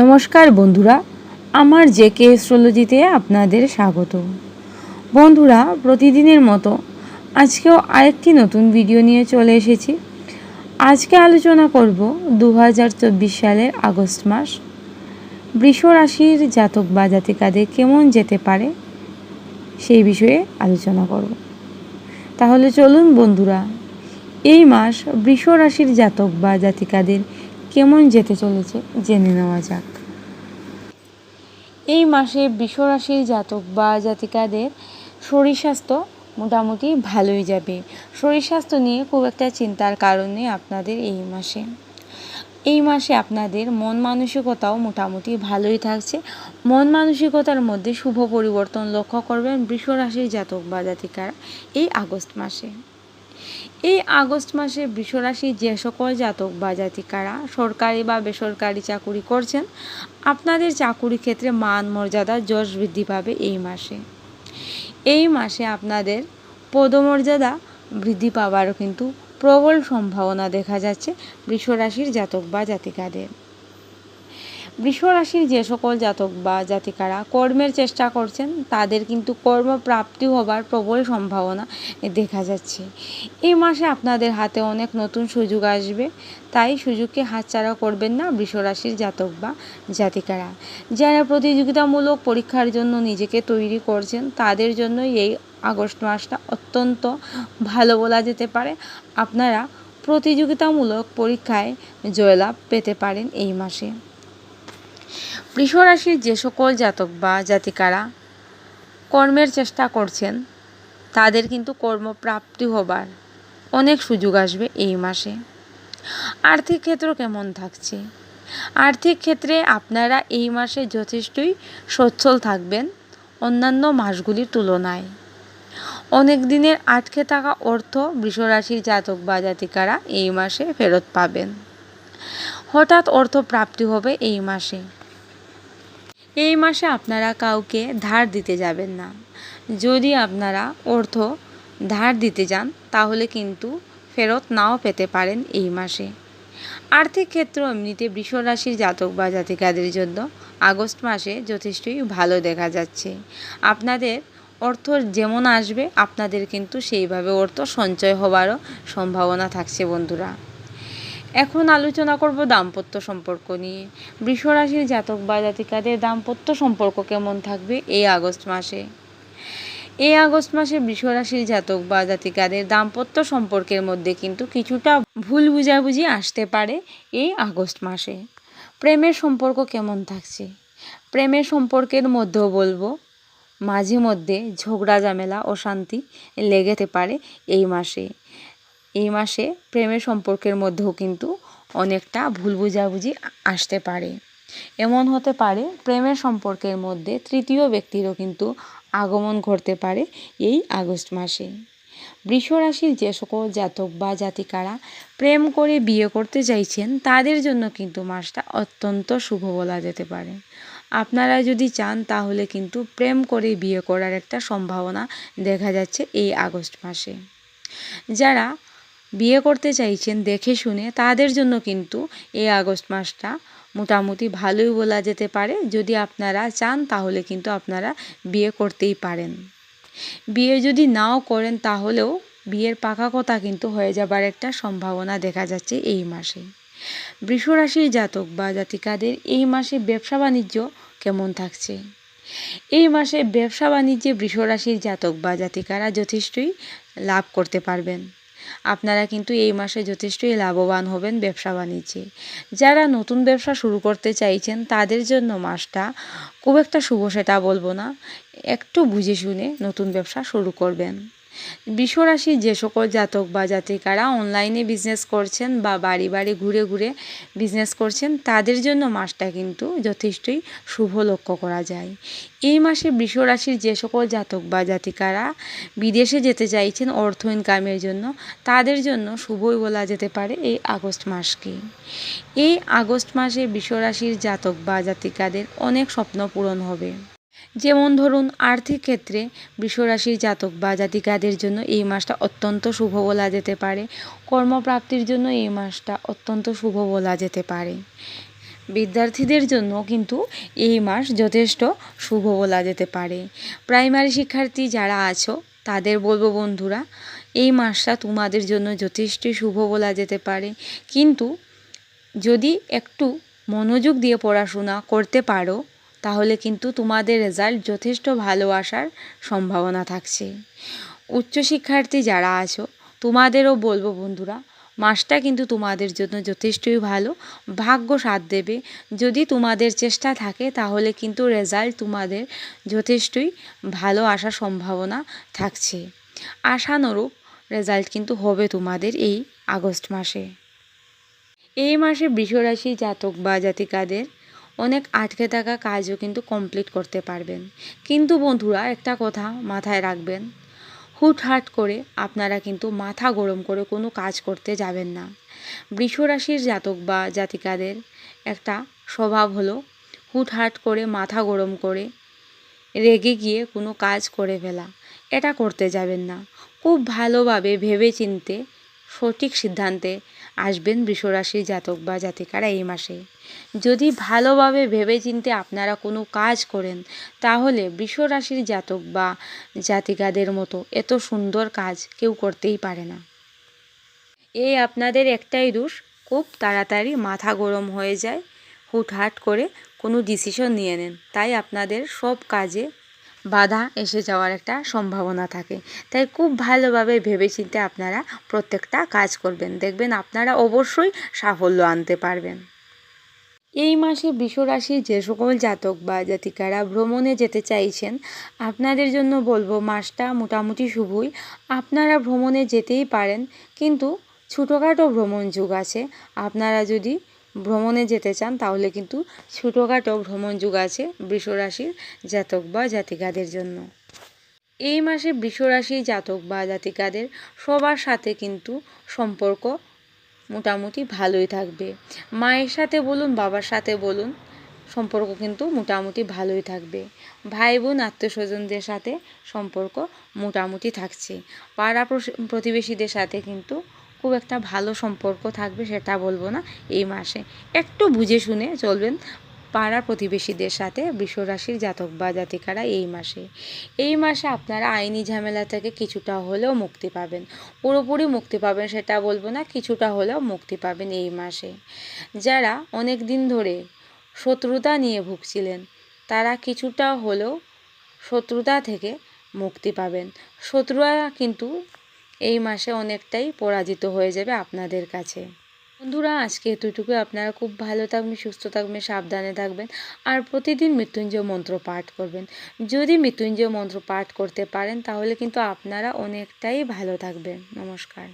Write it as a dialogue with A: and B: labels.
A: নমস্কার বন্ধুরা, আমার জে কে অ্যাস্ট্রোলজিতে আপনাদের স্বাগত। বন্ধুরা, প্রতিদিনের মতো আজকেও আরেকটি নতুন ভিডিও নিয়ে চলে এসেছি। আজকে আলোচনা করব দু হাজার চব্বিশ সালের আগস্ট মাস। বৃষ রাশির জাতক বা জাতিকাদের কেমন যেতে পারে সেই বিষয়ে আলোচনা করব। তাহলে চলুন বন্ধুরা, এই মাস বৃষ রাশির জাতক বা জাতিকাদের কেমন যেতে চলেছে জেনে নেওয়া যাক। এই মাসে বৃষরাশির জাতক বা জাতিকাদের শরীর স্বাস্থ্য মোটামুটি ভালোই যাবে। শরীর স্বাস্থ্য নিয়ে খুব একটা চিন্তার কারণে আপনাদের এই মাসে। এই মাসে আপনাদের মন মানসিকতাও মোটামুটি ভালোই থাকছে। মন মানসিকতার মধ্যে শুভ পরিবর্তন লক্ষ্য করবেন বৃষরাশির জাতক বা জাতিকারা এই আগস্ট মাসে। এই আগস্ট মাসে বৃষরাশি যে সকল জাতক বা জাতিকারা সরকারি বা বেসরকারি চাকুরি করছেন, আপনাদের চাকুরি ক্ষেত্রে মান মর্যাদা যশ বৃদ্ধি পাবে এই মাসে। এই মাসে আপনাদের পদমর্যাদা বৃদ্ধি পাওয়ারও কিন্তু প্রবল সম্ভাবনা দেখা যাচ্ছে বৃষরাশির জাতক বা জাতিকাদের। বৃষরাশির যে সকল জাতক বা জাতিকারা কর্মের চেষ্টা করছেন, তাদের কিন্তু কর্মপ্রাপ্তি হবার প্রবল সম্ভাবনা দেখা যাচ্ছে। এই মাসে আপনাদের হাতে অনেক নতুন সুযোগ আসবে, তাই সুযোগকে হাতছাড়া করবেন না বৃষরাশির জাতক বা জাতিকারা। যারা প্রতিযোগিতামূলক পরীক্ষার জন্য নিজেকে তৈরি করছেন, তাদের জন্য এই আগস্ট মাসটা অত্যন্ত ভালো বলা যেতে পারে। আপনারা প্রতিযোগিতামূলক পরীক্ষায় জয়লাভ পেতে পারেন এই মাসে। বৃষরাশির যে সকল জাতক বা জাতিকারা কর্মের চেষ্টা করছেন, তাদের কিন্তু কর্মপ্রাপ্তি হবার অনেক সুযোগ আসবে এই মাসে। আর্থিক ক্ষেত্র কেমন থাকছে? আর্থিক ক্ষেত্রে আপনারা এই মাসে যথেষ্টই সচ্ছল থাকবেন অন্যান্য মাসগুলির তুলনায়। অনেক দিনের আটকে থাকা অর্থ বৃষরাশির জাতক বা জাতিকারা এই মাসে ফেরত পাবেন। হঠাৎ অর্থ প্রাপ্তি হবে এই মাসে। এই মাসে আপনারা কাউকে ধার দিতে যাবেন না। যদি আপনারা অর্থ ধার দিতে যান, তাহলে কিন্তু ফেরত নাও পেতে পারেন এই মাসে। আর্থিক ক্ষেত্র এমনিতে বৃষরাশির জাতক বা জাতিকাদের জন্য আগস্ট মাসে যথেষ্টই ভালো দেখা যাচ্ছে। আপনাদের অর্থ যেমন আসবে, আপনাদের কিন্তু সেইভাবে অর্থ সঞ্চয় হবারও সম্ভাবনা থাকছে বন্ধুরা। এখন আলোচনা করব দাম্পত্য সম্পর্ক নিয়ে। বৃষরাশির জাতক বা জাতিকাদের দাম্পত্য সম্পর্ক কেমন থাকবে এই আগস্ট মাসে? এই আগস্ট মাসে বৃষরাশির জাতক বা জাতিকাদের দাম্পত্য সম্পর্কের মধ্যে কিন্তু কিছুটা ভুল বুঝাবুঝি আসতে পারে এই আগস্ট মাসে। প্রেমের সম্পর্ক কেমন থাকছে? প্রেমের সম্পর্কের মধ্যেও বলব, মাঝে মধ্যে ঝগড়া, ঝামেলা, অশান্তি লেগেতে পারে এই মাসে। এই মাসে প্রেমের সম্পর্কের মধ্যেও কিন্তু অনেকটা ভুল বুঝাবুঝি আসতে পারে। এমন হতে পারে প্রেমের সম্পর্কের মধ্যে তৃতীয় ব্যক্তিরও কিন্তু আগমন ঘটতে পারে এই আগস্ট মাসে। বৃষরাশির যে সকল জাতক বা জাতিকারা প্রেম করে বিয়ে করতে চাইছেন, তাদের জন্য কিন্তু মাসটা অত্যন্ত শুভ বলা যেতে পারে। আপনারা যদি চান, তাহলে কিন্তু প্রেম করে বিয়ে করার একটা সম্ভাবনা দেখা যাচ্ছে এই আগস্ট মাসে। যারা বিয়ে করতে চাইছেন দেখে শুনে তাদের জন্য কিন্তু এই আগস্ট মাসটা মোটামুটি ভালোই বলা যেতে পারে। যদি আপনারা চান তাহলে কিন্তু আপনারা বিয়ে করতেই পারেন। বিয়ে যদি নাও করেন তাহলেও বিয়ের পাকা কথা কিন্তু হয়ে যাবার একটা সম্ভাবনা দেখা যাচ্ছে এই মাসে। বৃষরাশির জাতক বা জাতিকাদের এই মাসে ব্যবসা বাণিজ্য কেমন থাকছে? এই মাসে ব্যবসা বাণিজ্যে বৃষরাশির জাতক বা জাতিকারা যথেষ্টই লাভ করতে পারবেন। আপনারা কিন্তু এই মাসে যথেষ্টই লাভবান হবেন ব্যবসা বাণিজ্যে। যারা নতুন ব্যবসা শুরু করতে চাইছেন, তাদের জন্য মাসটা খুব একটা শুভ, সেটা বলব না। একটু বুঝে শুনে নতুন ব্যবসা শুরু করবেন। বিশ্বরাশির যে সকল জাতক বা জাতিকারা অনলাইনে বিজনেস করছেন বা বাড়ি বাড়ি ঘুরে ঘুরে বিজনেস করছেন, তাদের জন্য মাসটা কিন্তু যথেষ্টই শুভ লক্ষ্য করা যায়। এই মাসে বৃষরাশির যে সকল জাতক বা জাতিকারা বিদেশে যেতে চাইছেন অর্থ ইনকামের জন্য, তাদের জন্য শুভই বলা যেতে পারে এই আগস্ট মাসকে। এই আগস্ট মাসে বৃষরাশির জাতক বা জাতিকাদের অনেক স্বপ্ন পূরণ হবে। যেমন ধরুন, আর্থিক ক্ষেত্রে বৃষরাশির জাতক বা জাতিকাদের জন্য এই মাসটা অত্যন্ত শুভ বলা যেতে পারে। কর্মপ্রাপ্তির জন্য এই মাসটা অত্যন্ত শুভ বলা যেতে পারে। বিদ্যার্থীদের জন্য কিন্তু এই মাস যথেষ্ট শুভ বলা যেতে পারে। প্রাইমারি শিক্ষার্থী যারা আছো, তাদের বলব বন্ধুরা, এই মাসটা তোমাদের জন্য যথেষ্ট শুভ বলা যেতে পারে। কিন্তু যদি একটু মনোযোগ দিয়ে পড়াশোনা করতে পারো তাহলে কিন্তু তোমাদের রেজাল্ট যথেষ্ট ভালো আসার সম্ভাবনা থাকছে। উচ্চশিক্ষার্থী যারা আছো, তোমাদেরও বলব বন্ধুরা, মাসটা কিন্তু তোমাদের জন্য যথেষ্টই ভালো। ভাগ্য সাথ দেবে। যদি তোমাদের চেষ্টা থাকে, তাহলে কিন্তু রেজাল্ট তোমাদের যথেষ্টই ভালো আসার সম্ভাবনা থাকছে। আশানুরূপ রেজাল্ট কিন্তু হবে তোমাদের এই আগস্ট মাসে। এই মাসে বৃষরাশি জাতক বা জাতিকাদের অনেক আটকে থাকা কাজও কিন্তু কমপ্লিট করতে পারবেন। কিন্তু বন্ধুরা, একটা কথা মাথায় রাখবেন, হুটহাট করে আপনারা কিন্তু মাথা গরম করে কোনো কাজ করতে যাবেন না। বৃষরাশির জাতক বা জাতিকাদের একটা স্বভাব হলো হুটহাট করে মাথা গরম করে রেগে গিয়ে কোনো কাজ করে ফেলা। এটা করতে যাবেন না। খুব ভালোভাবে ভেবে চিনতে সঠিক সিদ্ধান্তে আসবেন বৃষরাশির জাতক বা জাতিকারা এই মাসে। যদি ভালোভাবে ভেবে চিনতে আপনারা কোনো কাজ করেন, তাহলে বৃষরাশির জাতক বা জাতিকাদের মতো এত সুন্দর কাজ কেউ করতেই পারে না। এই আপনাদের একটাই দোষ, খুব তাড়াতাড়ি মাথা গরম হয়ে যায়, হুটহাট করে কোনো ডিসিশন নিয়ে নেন। তাই আপনাদের সব কাজে বাধা এসে যাওয়ার একটা সম্ভাবনা থাকে। তাই খুব ভালোভাবে ভেবেচিন্তে আপনারা প্রত্যেকটা কাজ করবেন। দেখবেন আপনারা অবশ্যই সাফল্য আনতে পারবেন। এই মাসে বিশ্বরাশির যে সকল জাতক বা জাতিকারা ভ্রমণে যেতে চাইছেন, আপনাদের জন্য বলব মাসটা মোটামুটি শুভই। আপনারা ভ্রমণে যেতেই পারেন, কিন্তু ছোটোখাটো ভ্রমণ যুগ আছে। আপনারা যদি ভ্রমণে যেতে চান, তাহলে কিন্তু ছোটোখাটো ভ্রমণ যুগ আছে বৃষরাশির জাতক বা জাতিকাদের জন্য। এই মাসে বৃষরাশি জাতক বা জাতিকাদের সবার সাথে কিন্তু সম্পর্ক মোটামুটি ভালোই থাকবে। মায়ের সাথে বলুন, বাবার সাথে বলুন, সম্পর্ক কিন্তু মোটামুটি ভালোই থাকবে। ভাই বোন আত্মীয় স্বজনদের সাথে সম্পর্ক মোটামুটি থাকছে। পাড়া প্রতিবেশীদের সাথে কিন্তু খুব একটা ভালো সম্পর্ক থাকবে সেটা বলব না এই মাসে। একটু বুঝে শুনে চলবেন পাড়া প্রতিবেশীদের সাথে বিশ্বরাশির জাতক বা জাতিকারা এই মাসে। এই মাসে আপনারা আইনি ঝামেলা থেকে কিছুটা হলেও মুক্তি পাবেন। পুরোপুরি মুক্তি পাবেন সেটা বলব না, কিছুটা হলেও মুক্তি পাবেন এই মাসে। যারা অনেক দিন ধরে শত্রুতা নিয়ে ভুগছিলেন, তারা কিছুটা হলেও শত্রুতা থেকে মুক্তি পাবেন। শত্রুরা কিন্তু এই মাসে অনেকটাই পরাজিত হয়ে যাবে আপনাদের কাছে। বন্ধুরা, আজকে এতটুকু আপনারা খুব ভালো থাকবেন, সুস্থ থাকবেন, সাবধানে থাকবেন আর প্রতিদিন মৃত্যুঞ্জয় মন্ত্র পাঠ করবেন। যদি মৃত্যুঞ্জয় মন্ত্র পাঠ করতে পারেন, তাহলে কিন্তু আপনারা অনেকটাই ভালো থাকবেন। নমস্কার।